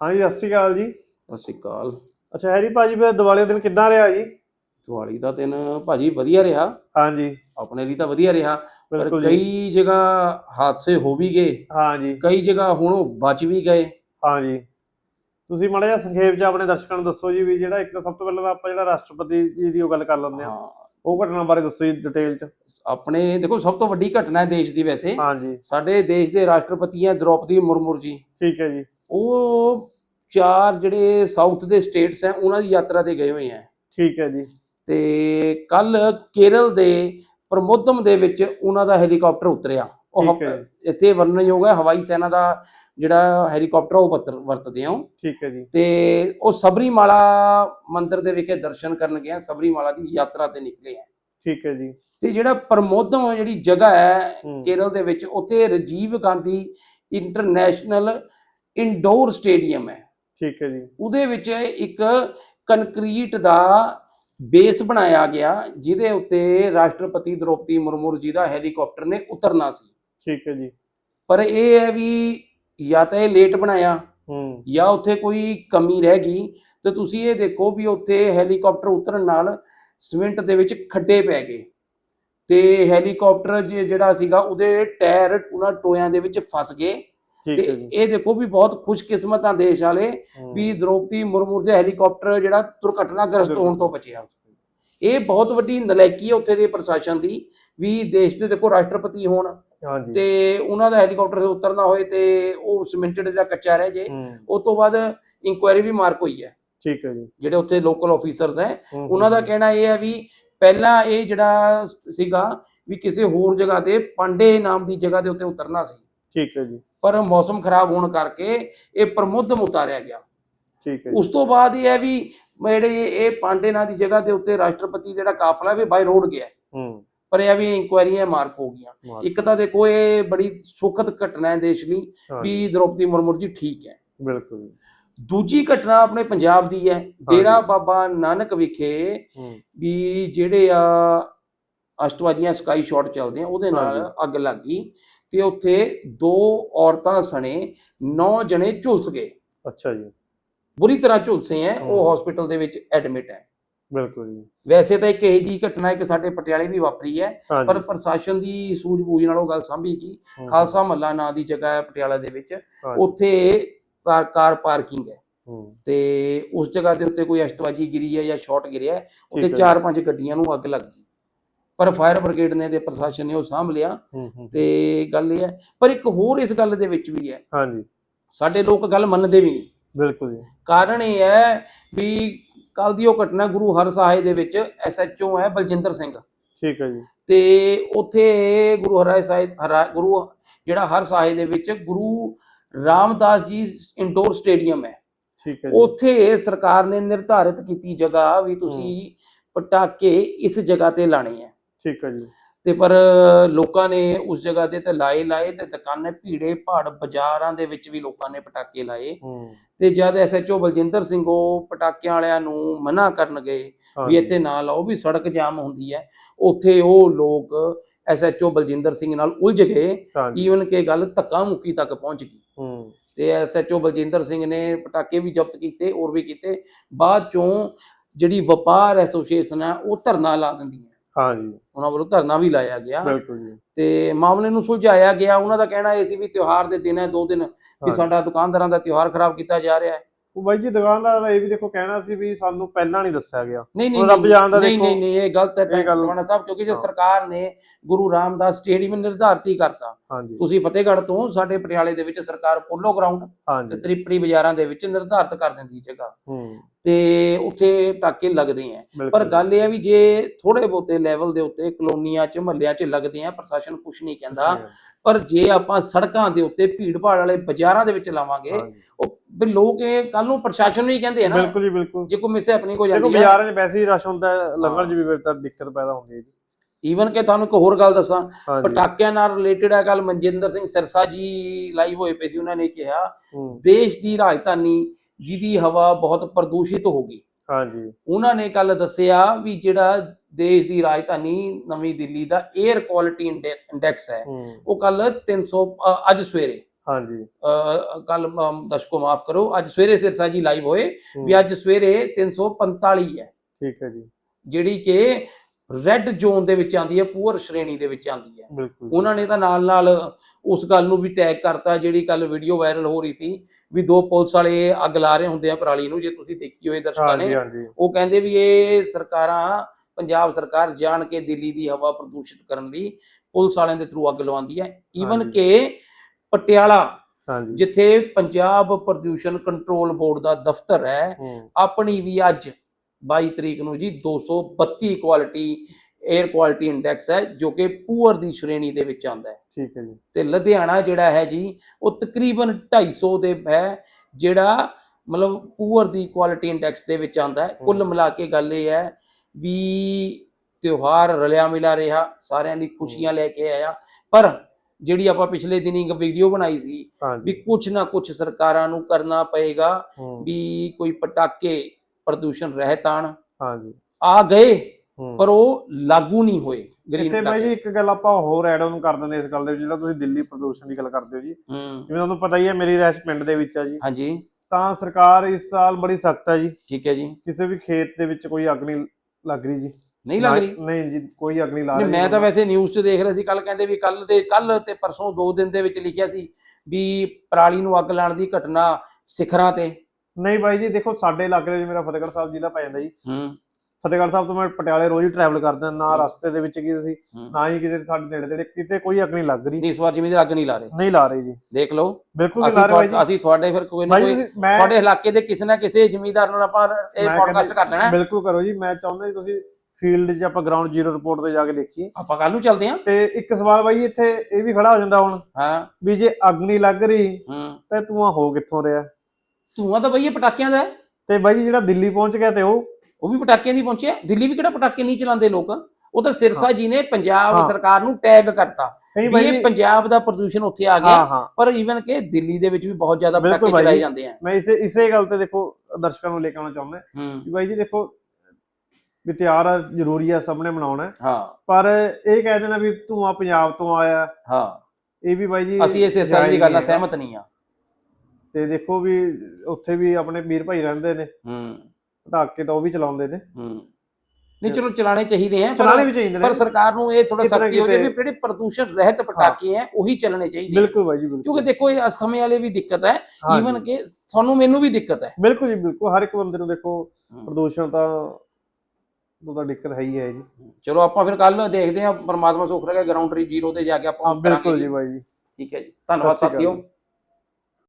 ਹਾਂਜੀ ਸਤਿ ਸ਼੍ਰੀ ਅਕਾਲ ਜੀ। ਸਤਿ ਸ਼੍ਰੀ ਅਕਾਲ। ਅੱਛਾ ਹੈਰੀ ਭਾਜੀ ਫਿਰ ਦੀਵਾਲੀ ਦਾ ਦਿਨ ਕਿੱਦਾਂ ਰਿਹਾ ਜੀ? ਦੀਵਾਲੀ ਦਾ ਦਿਨ ਭਾਜੀ ਵਧੀਆ ਰਿਹਾ। ਹਾਂਜੀ। ਆਪਣੇ ਲਈ ਤਾਂ ਵਧੀਆ ਰਿਹਾ ਪਰ ਬਿਲਕੁਲ ਜੀ। ਕਈ ਜਗ੍ਹਾ ਹਾਦਸੇ ਹੋ ਵੀ ਗਏ। ਹਾਂਜੀ। ਕਈ ਜਗ੍ਹਾ ਹੁਣ ਉਹ ਬਚ ਵੀ ਗਏ। ਹਾਂਜੀ। ਤੁਸੀਂ ਮਾੜਾ ਜਿਹਾ ਸੰਖੇਪ ਚ ਆਪਣੇ ਦਰਸ਼ਕਾਂ ਨੂੰ ਦੱਸੋ ਜੀ ਵੀ ਜਿਹੜਾ ਇੱਕ ਤਾਂ ਸਭ ਤੋਂ ਪਹਿਲਾਂ ਤਾਂ ਆਪਾਂ ਜਿਹੜਾ ਰਾਸ਼ਟਰਪਤੀ ਜੀ ਦੀ ਉਹ ਗੱਲ ਕਰ ਲੈਂਦੇ ਆ ਹਾਂ ਉਹ ਘਟਨਾ ਬਾਰੇ ਦੱਸੋ ਜੀ ਡਿਟੇਲ ਚ। ਆਪਣੇ ਦੇਖੋ ਸਭ ਤੋਂ ਵੱਡੀ ਘਟਨਾ ਹੈ ਦੇਸ਼ ਦੀ ਵੈਸੇ। ਹਾਂਜੀ। ਸਾਡੇ ਦੇਸ਼ ਦੇ ਰਾਸ਼ਟਰਪਤੀ ਹੈ ਦ੍ਰੋਪਦੀ ਮੁਰਮੂ ਜੀ। ਠੀਕ ਹੈ ਜੀ। ਉਹ ਚਾਰ ਜਿਹੜੇ ਸਾਊਥ ਦੇ ਸਟੇਟਸ ਹੈ ਉਹਨਾਂ ਦੀ ਯਾਤਰਾ ਤੇ ਗਏ ਹੋਏ ਹੈ। ਠੀਕ ਹੈ ਜੀ। ਤੇ ਕੱਲ ਕੇਰਲ ਦੇ ਪ੍ਰਮੋਦਮ ਦੇ ਵਿੱਚ ਉਹਨਾਂ ਦਾ ਹੈਲੀਕਾਪਟਰ ਉਤਰਿਆ। ਉਹ। ਇੱਥੇ ਵਰਣਨਯੋਗ ਹੈ ਹਵਾਈ ਸੈਨਾ ਦਾ ਜਿਹੜਾ ਹੈਲੀਕਾਪਟਰ ਉਹ ਵਰਤ- ਵਰਤਦੇ ਉਹ। ਠੀਕ ਹੈ ਜੀ। ਤੇ ਉਹ ਸਬਰੀਮਾਲਾ ਮੰਦਿਰ ਦੇ ਵਿਖੇ ਦਰਸ਼ਨ ਕਰਨ ਗਏ ਆ ਸਬਰੀਮਾਲਾ ਦੀ ਯਾਤਰਾ ਤੇ ਨਿਕਲੇ ਆ। ਠੀਕ ਹੈ ਜੀ। ਤੇ ਜਿਹੜਾ ਪ੍ਰਮੋਦਮ ਜਿਹੜੀ ਜਗ੍ਹਾ ਹੈ ਹੂੰ, ਕੇਰਲ ਦੇ ਵਿੱਚ ਉੱਥੇ Rajiv Gandhi international indoor stadium ਹੈ। ਠੀਕ ਹੈ ਜੀ। ਉਹਦੇ ਵਿੱਚ ਇੱਕ ਕੰਕਰੀਟ ਦਾ ਬੇਸ ਬਣਾਇਆ ਗਿਆ ਜਿਹਦੇ ਉੱਤੇ ਰਾਸ਼ਟਰਪਤੀ ਦ੍ਰੋਪਦੀ ਮੁਰਮੂ ਜੀ ਦਾ ਹੈਲੀਕਾਪਟਰ ਨੇ ਉਤਰਨਾ ਸੀ। ਠੀਕ ਹੈ ਜੀ। ਪਰ ਇਹ ਹੈ ਵੀ ਜਾਂ ਤਾਂ ਇਹ ਲੇਟ ਬਣਾਇਆ ਹੂੰ। ਜਾਂ ਉੱਥੇ ਕੋਈ ਕਮੀ ਰਹਿ ਗਈ ਤੇ ਤੁਸੀਂ ਇਹ ਦੇਖੋ ਵੀ ਉੱਥੇ ਹੈਲੀਕਾਪਟਰ ਉਤਰਨ ਨਾਲ ਸਿਮੈਂਟ ਦੇ ਵਿੱਚ ਖੱਡੇ ਪੈ ਗਏ। ਤੇ ਹੈਲੀਕਾਪਟਰ ਜਿਹੜਾ ਸੀਗਾ ਉਹਦੇ ਟਾਇਰ ਉਹਨਾਂ ਟੋਇਆਂ ਦੇ ਵਿੱਚ ਫਸ ਗਏ। ਤੇ ਇਹ ਦੇਖੋ ਵੀ ਬਹੁਤ ਖੁਸ਼ਕਿਸਮਤ ਆ ਦੇਸ਼ ਵਾਲੇ ਵੀ ਦ੍ਰੋਪਦੀ ਮੁਰਮੂ ਦੇ ਹੈਲੀਕਾਪਟਰ ਜਿਹੜਾ ਦੁਰਘਟਨਾਗ੍ਰਸਤ ਹੋਣ ਤੋਂ ਬਚਿਆ ਇਹ ਬਹੁਤ ਵੱਡੀ ਨਲਾਇਕੀ ਹੈ ਉੱਥੇ ਦੇ ਪ੍ਰਸ਼ਾਸਨ ਦੀ ਵੀ ਦੇਸ਼ ਦੇ ਦੇਖੋ ਰਾਸ਼ਟਰਪਤੀ ਹੋਣ। ਹਾਂਜੀ। ਤੇ ਉਹਨਾਂ ਦਾ ਹੈਲੀਕਾਪਟਰ ਤੋਂ ਉਤਰਨਾ ਹੋਏ ਤੇ ਉਹ ਸਿਮੈਂਟਡ ਦਾ ਕੱਚਾ ਰਹਿ ਜੇ। ਉਸ ਤੋਂ ਬਾਅਦ ਇਨਕੁਆਇਰੀ ਵੀ ਮਾਰਕ ਹੋਈ ਹੈ। ਠੀਕ ਹੈ ਜੀ। ਜਿਹੜੇ ਉੱਥੇ ਲੋਕਲ ਆਫੀਸਰਸ ਹੈ ਉਹਨਾਂ ਦਾ ਕਹਿਣਾ ਇਹ ਹੈ ਵੀ ਪਹਿਲਾਂ ਇਹ ਜਿਹੜਾ ਸੀਗਾ ਵੀ ਕਿਸੇ ਹੋਰ ਜਗ੍ਹਾ ਤੇ ਪਾਂਡੇ ਨਾਮ ਦੀ ਜਗ੍ਹਾ ਦੇ ਉੱਤੇ ਉਤਰਨਾ ਸੀ। ਠੀਕ ਹੈ ਜੀ। ਪਰ ਮੌਸਮ ਖਰਾਬ ਹੋਣ ਕਰਕੇ ਇਹ ਪ੍ਰਮੁੱਧਮ ਉਤਾਰਿਆ ਗਿਆ। ਠੀਕ ਹੈ ਉਸ ਤੋਂ ਬਾਅਦ ਇਹ ਹੈ ਵੀ ਜਿਹੜੇ ਇਹ ਪਾਂਡੇ ਨਾਂ ਦੀ ਜਗ੍ਹਾ ਦੇ ਉੱਤੇ ਰਾਸ਼ਟਰਪਤੀ ਜਿਹੜਾ ਕਾਫਲਾ ਵੀ ਬਾਈ ਰੋਡ ਗਿਆ। ਹੂੰ। ਪਰ ਇਹ ਵੀ ਇਨਕੁਆਇਰੀਆਂ ਮਾਰਕ ਹੋ ਗਈਆਂ। ਇੱਕ ਤਾਂ ਦੇਖੋ ਇਹ ਬੜੀ ਸੁਖਦ ਘਟਨਾ ਹੈ ਦੇਸ਼ ਲਈ ਵੀ ਦ੍ਰੋਪਦੀ ਮੁਰਮੂ ਜੀ ਠੀਕ ਹੈ। ਬਿਲਕੁਲ ਦੂਜੀ ਘਟਨਾ ਆਪਣੇ ਪੰਜਾਬ ਦੀ ਹੈ। ਡੇਰਾ ਬਾਬਾ ਨਾਨਕ ਵਿਖੇ ਵੀ ਜਿਹੜੇ ਆ ਅਸ਼ਟਵਾਜੀਆਂ ਸਕਾਈ ਸ਼ਾਟ ਚੱਲਦੇ ਆ ਉਹਦੇ ਨਾਲ। ਅੱਗ ਲੱਗ ਗਈ ਤੇ ਉੱਥੇ ਦੋ ਔਰਤਾਂ ਸਣੇ 9 ਜਣੇ ਝੁਲਸ ਗਏ। ਅੱਛਾ ਜੀ। ਬੁਰੀ ਤਰ੍ਹਾਂ ਝੁਲਸੇ ਹੈ ਉਹ। ਹਸਪੀਟਲ ਦੇ ਵਿੱਚ ਐਡਮਿਟ ਹੈ। ਬਿਲਕੁਲ ਜੀ। ਵੈਸੇ ਤਾਂ ਇੱਕ ਇਹੋ ਜਿਹੀ ਘਟਨਾ ਇੱਕ ਸਾਡੇ ਪਟਿਆਲੇ ਵੀ ਵਾਪਰੀ ਹੈ ਪਰ ਪ੍ਰਸ਼ਾਸਨ ਦੀ ਸੂਝ-ਬੂਝ ਨਾਲ ਉਹ ਗੱਲ ਸਾਂਭੀ ਗਈ। ਖਾਲਸਾ ਮਹੱਲਾ ਨਾਂ ਦੀ ਜਗ੍ਹਾ ਹੈ ਪਟਿਆਲਾ ਦੇ ਵਿੱਚ। ਉੱਥੇ ਕਾਰ ਕਾਰ ਪਾਰਕਿੰਗ ਹੈ। ਤੇ ਉਸ ਜਗ੍ਹਾ ਦੇ ਉੱਤੇ ਕੋਈ ਅਸ਼ਟਵਾਜੀ ਗਿਰੀ ਹੈ ਜਾਂ ਸ਼ਾਟ ਗਿਰਿਆ ਉੱਥੇ। ਚਾਰ ਪੰਜ ਗੱਡੀਆਂ ਨੂੰ ਅੱਗ ਲੱਗ ਗਈ। ਪਰ ਫਾਇਰ ਬ੍ਰਿਗੇਡ ਨੇ ਤੇ ਪ੍ਰਸ਼ਾਸਨ ਨੇ ਉਹ ਸਾਂਭ ਲਿਆ। ਤੇ ਗੱਲ ਇਹ ਹੈ ਪਰ ਇੱਕ ਹੋਰ ਇਸ ਗੱਲ ਦੇ ਵਿੱਚ ਵੀ ਹੈ। ਹਾਂਜੀ। ਸਾਡੇ ਲੋਕ ਗੱਲ ਮੰਨਦੇ ਵੀ ਨਹੀਂ। ਬਿਲਕੁਲ ਜੀ। ਕਾਰਨ ਇਹ ਹੈ ਵੀ ਕੱਲ ਦੀ ਉਹ ਘਟਨਾ ਗੁਰੂ ਹਰਸਾਏ ਦੇ ਵਿੱਚ ਐਸਐਚਓ ਹੈ ਬਲਜਿੰਦਰ ਸਿੰਘ। ਠੀਕ ਹੈ ਜੀ। ਤੇ ਉੱਥੇ ਗੁਰੂ ਹਰਾਏ ਸਾਹਿਬ ਹਰਾ- ਗੁਰੂ ਜਿਹੜਾ ਹਰਸਾਏ ਦੇ ਵਿੱਚ ਗੁਰੂ ਰਾਮਦਾਸ ਜੀ ਇੰਡੋਰ ਸਟੇਡੀਅਮ ਹੈ। ਠੀਕ ਹੈ ਜੀ। ਉੱਥੇ ਸਰਕਾਰ ਨੇ ਨਿਰਧਾਰਿਤ ਕੀਤੀ ਜਗ੍ਹਾ ਵੀ ਤੁਸੀਂ ਪਟਾਕੇ ਇਸ ਜਗ੍ਹਾ ਤੇ ਲਾਣੇ ਆ ਠੀਕ ਹੈ ਜੀ। ਤੇ ਪਰ ਲੋਕਾਂ ਨੇ ਉਸ ਜਗ੍ਹਾ ਤੇ ਤੇ ਲਾਏ ਲਾਏ ਤੇ ਦੁਕਾਨੇ ਭੀੜੇ ਪਹਾੜ ਬਾਜ਼ਾਰਾਂ ਦੇ ਵਿੱਚ ਵੀ ਲੋਕਾਂ ਨੇ ਪਟਾਕੇ ਲਾਏ। ਤੇ ਜਦ ਐਸਐਚਓ ਬਲਜਿੰਦਰ ਸਿੰਘ ਉਹ ਪਟਾਕਿਆਂ ਵਾਲਿਆਂ ਨੂੰ ਮਨਾ ਕਰਨ ਗਏ ਵੀ ਇੱਥੇ ਨਾ ਲਾਓ ਵੀ ਸੜਕ ਜਾਮ ਹੁੰਦੀ ਹੈ ਉੱਥੇ ਉਹ ਲੋਕ ਐਸਐਚਓ ਬਲਜਿੰਦਰ ਸਿੰਘ ਨਾਲ ਉਲਝ ਗਏ ਈਵਨ ਕਿ ਗੱਲ ਧੱਕਾ ਮੁੱਕੀ ਤੱਕ ਪਹੁੰਚ ਗਈ। ਤੇ ਐਸਐਚਓ ਬਲਜਿੰਦਰ ਸਿੰਘ ਨੇ ਪਟਾਕੇ ਵੀ ਜ਼ਬਤ ਕੀਤੇ ਹੋਰ ਵੀ ਕੀਤੇ। ਬਾਅਦ ਚੋਂ ਜਿਹੜੀ ਵਪਾਰ ਐਸੋਸੀਏਸ਼ਨ ਹੈ ਉਹ ਧਰਨਾ ਲਾ ਦਿੰਦੀ ਹੈ। ਹਾਂਜੀ ਉਹਨਾਂ ਵੱਲੋਂ ਧਰਨਾ ਵੀ ਲਾਇਆ ਗਿਆ। ਬਿਲਕੁਲ ਜੀ। ਤੇ ਮਾਮਲੇ ਨੂੰ ਸੁਲਝਾਇਆ ਗਿਆ। ਉਹਨਾਂ ਦਾ ਕਹਿਣਾ ਇਹ ਸੀ ਵੀ ਤਿਉਹਾਰ ਦੇ ਦਿਨ ਹੈ ਦੋ ਦਿਨ ਵੀ। ਸਾਡਾ ਦੁਕਾਨਦਾਰਾਂ ਦਾ ਤਿਉਹਾਰ ਖਰਾਬ ਕੀਤਾ ਜਾ ਰਿਹਾ ਹੈ। ਉਹ ਬਾਈ ਜੀ ਦੁਕਾਨਦਾਰ ਦਾ ਇਹ ਵੀ ਦੇਖੋ ਕਹਿਣਾ ਸੀ ਵੀ ਸਾਨੂੰ ਪਹਿਲਾਂ ਨਹੀਂ ਦੱਸਿਆ ਗਿਆ। ਨਹੀਂ ਨਹੀਂ ਰੱਬ ਜਾਣਦਾ ਦੇਖੋ। ਨਹੀਂ ਨਹੀਂ ਇਹ ਗਲਤ ਹੈ ਪਟਵਾਣਾ ਸਾਹਿਬ ਕਿਉਂਕਿ ਜੇ। ਸਰਕਾਰ ਨੇ ਗੁਰੂ ਰਾਮਦਾਸ ਸਟੇਡੀਅਮ ਨਿਰਧਾਰਿਤ ਹੀ ਕਰਤਾ। ਹਾਂਜੀ। ਤੁਸੀਂ ਫਤਿਹਗੜ੍ਹ ਤੋਂ ਸਾਡੇ ਪਟਿਆਲੇ ਦੇ ਵਿੱਚ ਸਰਕਾਰ ਪੋਲੋ ਗਰਾਊਂਡ ਤੇ ਤ੍ਰਿਪੜੀ ਬਾਜ਼ਾਰਾਂ ਦੇ ਵਿੱਚ ਨਿਰਧਾਰਿਤ ਕਰ ਦਿੰਦੀ ਜਗ੍ਹਾ। ਹੂੰ। ਤੇ ਉੱਥੇ ਟਾਕੇ ਲੱਗਦੇ ਆ ਪਰ ਗੱਲ ਇਹ ਆ ਵੀ ਜੇ ਥੋੜੇ ਬਹੁਤੇ ਲੈਵਲ ਦੇ ਉੱਤੇ ਕਲੋਨੀਆਂ 'ਚ ਮਹੱਲਿਆਂ 'ਚ ਲੱਗਦੇ ਆ ਪ੍ਰਸ਼ਾਸਨ ਕੁਝ ਨਹੀਂ ਕਹਿੰਦਾ। ਪਰ ਜੇ ਆਪਾਂ ਸੜਕਾਂ ਦੇ ਉੱਤੇ ਭੀੜ ਭਾੜ ਵਾਲੇ ਬਾਜ਼ਾਰਾਂ ਦੇ ਵਿੱਚ ਲਾਵਾਂਗੇ ਉਹ ਵੀ ਲੋਕ ਇਹ ਕੱਲ ਨੂੰ ਪ੍ਰਸ਼ਾਸਨ ਨੂੰ ਹੀ ਕਹਿੰਦੇ ਆ ਨਾ ਬਿਲਕੁਲ ਜੀ ਬਿਲਕੁਲ। ਜੇ ਕੋਈ ਮਿਸ ਹੋ ਦੇਖੋ ਜਾਂਦੀ ਹੈ ਬਾਜ਼ਾਰਾਂ 'ਚ ਵੈਸੇ ਹੀ ਰਸ਼ ਹੁੰਦਾ ਹੈ, ਲੰਘਣ 'ਚ ਵੀ ਫਿਰ ਤਾਂ ਦਿੱਕਤ ਪੈਦਾ ਹੁੰਦੀ ਹੈ ਜੀ। ਈਵਨ ਕਿ ਤੁਹਾਨੂੰ ਇੱਕ ਹੋਰ ਗੱਲ ਦੱਸਾਂ ਹਾਂਜੀ। ਪਟਾਕਿਆਂ ਨਾਲ ਰਿਲੇਟਡ ਹੈ ਗੱਲ ਮਨਜਿੰਦਰ ਸਿੰਘ ਸਿਰਸਾ ਜੀ ਲਾਈਵ ਹੋਏ ਪਏ ਸੀ ਉਹਨਾਂ ਨੇ ਕਿਹਾ ਹੂੰ, ਦੇਸ਼ ਦੀ ਰਾਜਧਾਨੀ ਜਿਹਦੀ ਹਵਾ ਬਹੁਤ ਪ੍ਰਦੂਸ਼ਿਤ ਹੋ ਗਈ। ਹਾਂਜੀ। ਉਹਨਾਂ ਨੇ ਕੱਲ ਦੱਸਿਆ ਵੀ ਜਿਹੜਾ ਦੇਸ਼ ਦੀ ਰਾਜਧਾਨੀ ਨਵੀਂ ਦਿੱਲੀ ਦਾ 에ਅਰ ਕੁਆਲਿਟੀ ਇੰਡੈਕਸ ਹੈ ਹੂੰ। ਉਹ ਕੱਲ 300 ਅ, ਅੱਜ ਸਵੇਰੇ ਹਾਂਜੀ। ਕੱਲ ਦਰਸ਼ਕੋ ਮਾਫ ਕਰੋ ਅੱਜ ਸਵੇਰੇ ਸਿਰਸਾ ਜੀ ਲਾਈਵ ਹੋਏ ਵੀ ਅੱਜ ਸਵੇਰੇ 345 ਹੈ। ਠੀਕ ਹੈ ਜੀ। ਜਿਹੜੀ ਕਿ ਰੈੱਡ ਜ਼ੋਨ ਦੇ ਵਿੱਚ ਆਉਂਦੀ ਹੈ ਪੂਅਰ ਸ਼੍ਰੇਣੀ ਦੇ ਵਿੱਚ ਆਉਂਦੀ ਹੈ। ਉਹਨਾਂ ਨੇ ਤਾਂ ਨਾਲ ਨਾਲ ਉਸ ਗੱਲ ਨੂੰ ਵੀ ਟੈਗ ਕਰਤਾ ਜਿਹੜੀ ਕੱਲ ਵੀਡੀਓ ਵਾਇਰਲ ਹੋ ਰਹੀ ਸੀ ਵੀ ਦੋ ਪੁਲਿਸ ਵਾਲੇ ਅੱਗ ਲਾ ਰਹੇ ਹੁੰਦੇ ਆ ਪਰਾਲੀ ਨੂੰ ਜੇ ਤੁਸੀਂ ਦੇਖੀ ਹੋਏ ਦਰਸ਼ਕਾਂ ਨੇ। ਉਹ ਕਹਿੰਦੇ ਵੀ ਇਹ ਸਰਕਾਰਾਂ ਪੰਜਾਬ ਸਰਕਾਰ ਜਾਣ ਕੇ ਦਿੱਲੀ ਦੀ ਹਵਾ ਪ੍ਰਦੂਸ਼ਿਤ ਕਰਨ ਲਈ ਪੁਲਿਸ ਵਾਲਿਆਂ ਦੇ ਥਰੂ ਅੱਗ ਲਵਾਉਂਦੀ ਹੈ। ਈਵਨ। ਕਿ ਪਟਿਆਲਾ ਹਾਂਜੀ। ਜਿੱਥੇ ਪੰਜਾਬ ਪ੍ਰਦੂਸ਼ਣ ਕੰਟਰੋਲ ਬੋਰਡ ਦਾ ਦਫ਼ਤਰ ਹੈ ਆਪਣੀ ਵੀ ਅੱਜ 22 ਤਰੀਕ ਨੂੰ ਜੀ 232 ਕੁਆਲਿਟੀ 에ਅਰ ਕੁਆਲਿਟੀ ਇੰਡੈਕਸ ਹੈ ਜੋ ਕਿ ਪੂਅਰ ਦੀ ਸ਼੍ਰੇਣੀ ਦੇ ਵਿੱਚ ਆਉਂਦਾ ਹੈ। ਠੀਕ ਹੈ ਜੀ। ਤੇ ਲੁਧਿਆਣਾ ਜਿਹੜਾ ਹੈ ਜੀ ਉਹ ਤਕਰੀਬਨ 250 ਦੇ ਹੈ ਜਿਹੜਾ ਮਤਲਬ ਪੂਅਰ ਦੀ ਕੁਆਲਿਟੀ ਇੰਡੈਕਸ ਦੇ ਵਿੱਚ ਆਉਂਦਾ ਹੈ। ਕੁੱਲ। ਮਿਲਾ ਕੇ ਗੱਲ ਇਹ ਹੈ ਵੀ ਤਿਉਹਾਰ ਰਲਿਆ ਮਿਲਾ ਰਿਹਾ ਸਾਰਿਆਂ ਦੀ ਖੁਸ਼ੀਆਂ ਲੈ ਕੇ ਆਇਆ। ਪਰ ਜਿਹੜੀ ਆਪਾਂ ਪਿਛਲੇ ਦਿਨੀ ਇੱਕ ਵੀਡੀਓ ਬਣਾਈ ਸੀ ਵੀ ਕੁਝ ਨਾ ਕੁਝ ਸਰਕਾਰਾਂ ਨੂੰ ਕਰਨਾ ਪਏਗਾ ਵੀ ਕੋਈ ਪਟਾਕੇ ਪ੍ਰਦੂਸ਼ਣ ਰਹਿਤ ਆਣ। ਹਾਂਜੀ। ਆ ਗਏ। ਪਰ ਉਹ ਲਾਗੂ ਨਹੀਂ ਹੋਏ ਗ੍ਰੀਨ ਇੱਥੇ ਬਾਈ ਜੀ ਇੱਕ ਗੱਲ ਆਪਾਂ ਹੋਰ ਐਡ ਆਨ ਕਰ ਦਿੰਦੇ ਇਸ ਗੱਲ ਦੇ ਵਿੱਚ ਜਿਹੜਾ ਤੁਸੀਂ ਦਿੱਲੀ ਪ੍ਰਦੂਸ਼ਣ ਦੀ ਗੱਲ ਕਰਦੇ ਹੋ ਜੀ। ਜਿਵੇਂ ਤੁਹਾਨੂੰ ਪਤਾ ਹੀ ਹੈ ਮੇਰੀ ਰਹਿਸ਼ ਪਿੰਡ ਦੇ ਵਿੱਚ ਆ ਜੀ। ਹਾਂਜੀ। ਤਾਂ ਸਰਕਾਰ ਇਸ ਸਾਲ ਬੜੀ ਸਖਤ ਹੈ ਜੀ। ਠੀਕ ਹੈ ਜੀ। ਕਿਸੇ ਵੀ ਖੇਤ ਦੇ ਵਿੱਚ ਕੋਈ ਅੱਗ ਨਹੀਂ ਲੱਗ ਰਹੀ ਜੀ। ਨਹੀਂ ਲੱਗ ਰਹੀ? ਨਹੀਂ ਜੀ ਕੋਈ ਅੱਗ ਨਹੀਂ ਲਾ ਨਹੀਂ ਮੈਂ ਤਾਂ ਵੈਸੇ ਨਿਊਜ਼ 'ਚ ਦੇਖ ਰਿਹਾ ਸੀ ਕੱਲ ਕਹਿੰਦੇ ਵੀ ਕੱਲ ਦੇ ਕੱਲ ਤੇ ਪਰਸੋਂ ਦੋ ਦਿਨ ਦੇ ਵਿੱਚ ਲਿਖਿਆ ਸੀ ਵੀ ਪਰਾਲੀ ਨੂੰ ਅੱਗ ਲਾਉਣ ਦੀ ਘਟਨਾ ਸਿਖਰਾਂ ਤੇ। ਨਹੀਂ ਬਾਈ ਜੀ ਦੇਖੋ ਸਾਡੇ ਇਲਾਕੇ ਦੇ ਵਿੱਚ ਮੇਰਾ ਫਤਿਹਗੜ੍ਹ ਸਾਹਿਬ ਜ਼ਿਲ੍ਹਾ ਪੈ ਜਾਂਦਾ ਜੀ। ਹੂੰ। ਫਤਿਹਗੜ੍ਹ ਸਾਹਿਬ ਤੋਂ ਮੈਂ ਪਟਿਆਲੇ ਰੋਜ਼ ਹੀ ਟਰੈਵਲ ਕਰਦਾ ਨਾ। ਰਸਤੇ ਦੇ ਵਿੱਚ ਕਿਸੇ ਸੀ। ਨਾ ਹੀ ਕਿਤੇ ਸਾਡੇ ਨੇੜੇ ਤੇੜੇ ਕਿਤੇ ਕੋਈ ਅੱਗ ਨਹੀਂ ਲੱਗ ਰਹੀ। ਇਸ ਵਾਰ ਜਿਵੇਂ ਦੀ ਅੱਗ ਨਹੀਂ ਲਾ ਰਹੇ। ਨਹੀਂ ਲਾ ਰਹੀ ਜੀ। ਦੇਖ ਲਓ। ਬਿਲਕੁਲ ਨਹੀਂ ਲਾ ਰਹੇ ਬਾਈ ਤੁਹਾ- ਜੀ। ਅਸੀਂ ਤੁਹਾਡੇ ਫਿਰ ਕੋਈ ਨਾ ਕੋਈ ਤੁਹਾਡੇ ਇਲਾਕੇ ਦੇ ਕਿਸੇ ਨਾ ਕਿਸੇ ਜ਼ਿਮੀਂਦਾਰ ਨਾਲ ਆਪਾਂ ਇਹ ਪੋਡਕਾਸਟ ਕਰ ਲੈਣਾ। ਬਿਲਕੁਲ ਕਰੋ ਜੀ ਮੈਂ ਚਾਹੁੰਦਾ ਜੀ ਤੁਸੀਂ ਫੀਲਡ 'ਚ ਆਪਾਂ ਗਰਾਊਂਡ ਜ਼ੀਰੋ ਰਿਪੋਰਟ ਤੇ ਜਾ ਕੇ ਦੇਖੀਏ। ਆਪਾਂ ਕੱਲ ਨੂੰ ਚੱਲਦੇ ਹਾਂ। ਤੇ ਇੱਕ ਸਵਾਲ ਬਾਈ ਇੱਥੇ ਇਹ ਵੀ ਖੜਾ ਹੋ ਜਾਂਦਾ ਹੁਣ ਹਾਂ। ਵੀ ਜੇ ਅੱਗ ਨਹੀਂ ਲੱਗ ਰਹੀ ਹੂੰ। ਤੇ ਧੂਆਂ ਹੋ ਕਿੱਥੋਂ ਰਿਹਾ? ਧੂਆਂ ਤਾਂ ਬਈ ਇਹ ਪਟਾਕਿਆਂ ਦਾ ਹੈ। ਤੇ ਬਾਈ ਜੀ ਜਿਹੜਾ ਦਿੱਲੀ ਪਹੁੰਚ ਗਿਆ ਤੇ ਉਹ? ਉਹ ਵੀ ਪਟਾਕਿਆਂ ਦੀ ਪਹੁੰਚਿਆ। ਦਿੱਲੀ ਵੀ ਕਿਹੜਾ ਪਟਾਕੇ ਨਹੀਂ ਚਲਾਉਂਦੇ ਲੋਕ? ਉਹ ਤਾਂ ਸਿਰਸਾ ਜੀ ਨੇ ਪੰਜਾਬ ਹਾਂ। ਸਰਕਾਰ ਨੂੰ ਟੈਗ ਕਰਤਾ ਨਹੀਂ ਵੀ ਬਾਈ ਇਹ ਜੀ ਪੰਜਾਬ ਦਾ ਪ੍ਰਦੂਸ਼ਣ ਉੱਥੇ ਆ ਗਿਆ। ਹਾਂ ਪਰ ਈਵਨ ਕਿ ਦਿੱਲੀ ਦੇ ਵਿੱਚ ਵੀ ਬਹੁਤ ਜ਼ਿਆਦਾ ਬਿਲਕੁਲ ਪਟਾਕੇ ਚਲਾਏ। ਜਾਂਦੇ ਆ। ਮੈਂ ਇਸੇ ਇਸੇ ਗੱਲ ਤੇ ਦੇਖੋ ਦਰਸ਼ਕਾਂ ਨੂੰ ਲੈ ਕੇ ਆਉਣਾ ਚਾਹੁੰਦਾ। ਹੂੰ। ਕਿ ਬਾਈ ਜੀ ਦੇਖੋ ਵੀ ਤਿਆਰ ਆ ਜ਼ਰੂਰੀ ਆ ਸਭ ਨੇ ਮਨਾਉਣਾ ਹੈ, ਪਰ ਇਹ ਕਹਿ ਦੇਣਾ ਵੀ ਧੂਆਂ ਪੰਜਾਬ ਤੋਂ ਆਇਆ। ਹਾਂ। ਇਹ ਵੀ ਬਾਈ ਜੀ ਅਸੀਂ ਇਸ ਜਾਇਜ਼ ਦੀ ਗੱਲ ਨਾਲ। ਸਹਿਮਤ ਨਹੀਂ ਆ। ਤੇ ਦੇਖੋ ਵੀ ਉੱਥੇ ਵੀ ਆਪਣੇ ਵੀਰ ਭਾਈ ਰਹਿੰਦੇ ਨੇ। ਹੂੰ। ਪਟਾਕੇ ਤਾਂ ਉਹ ਵੀ ਚਲਾਉਂਦੇ ਨੇ। ਹੂੰ। ਨਹੀਂ ਚਲੋ ਚਲਾਣੇ ਚਾਹੀਦੇ ਆ ਚਲਾਣੇ ਵੀ ਚਾਹੀਦੇ ਨੇ। ਪਰ ਸਰਕਾਰ ਨੂੰ ਇਹ ਥੋੜਾ ਸਖਤੀ ਹੋ ਜਾਏ ਵੀ ਜਿਹੜੇ ਪ੍ਰਦੂਸ਼ਣ ਰਹਿਤ ਪਟਾਕੇ ਆ ਉਹੀ ਚੱਲਣੇ ਚਾਹੀਦੇ। ਬਿਲਕੁਲ ਬਾਈ ਜੀ ਕਿਉਂਕਿ ਦੇਖੋ ਇਹ ਅਸਥਮੇ ਵਾਲੇ ਵੀ ਦਿੱਕਤ ਹੈ। ਈਵਨ ਕਿ ਤੁਹਾਨੂੰ ਮੈਨੂੰ ਵੀ ਦਿੱਕਤ ਹੈ। ਬਿਲਕੁਲ ਜੀ ਬਿਲਕੁਲ। ਹਰ ਇੱਕ ਬੰਦੇ ਨੂੰ ਦੇਖੋ। ਪ੍ਰਦੂਸ਼ਣ ਤਾਂ ਉਹ ਤਾਂ ਦਿੱਕਤ ਹੈ ਹੀ ਹੈ ਜੀ। ਚਲੋ ਆਪਾਂ ਫਿਰ ਕੱਲ ਦੇਖਦੇ ਹਾਂ ਪਰਮਾਤਮਾ ਸੁਖ ਰੱਖੇ ਗਰਾਊਂਡ ਜ਼ੀਰੋ ਤੇ ਜਾ ਕੇ ਆਪਾਂ ਬਿਲਕੁਲ ਕਰਾਂਗੇ ਜੀ। ਬਾਈ ਜੀ। ਠੀਕ ਹੈ ਜੀ। ਧੰਨਵਾਦ ਸਤਿ ਸ਼੍ਰੀ ਅਕਾਲ ਸਾਥੀਓ।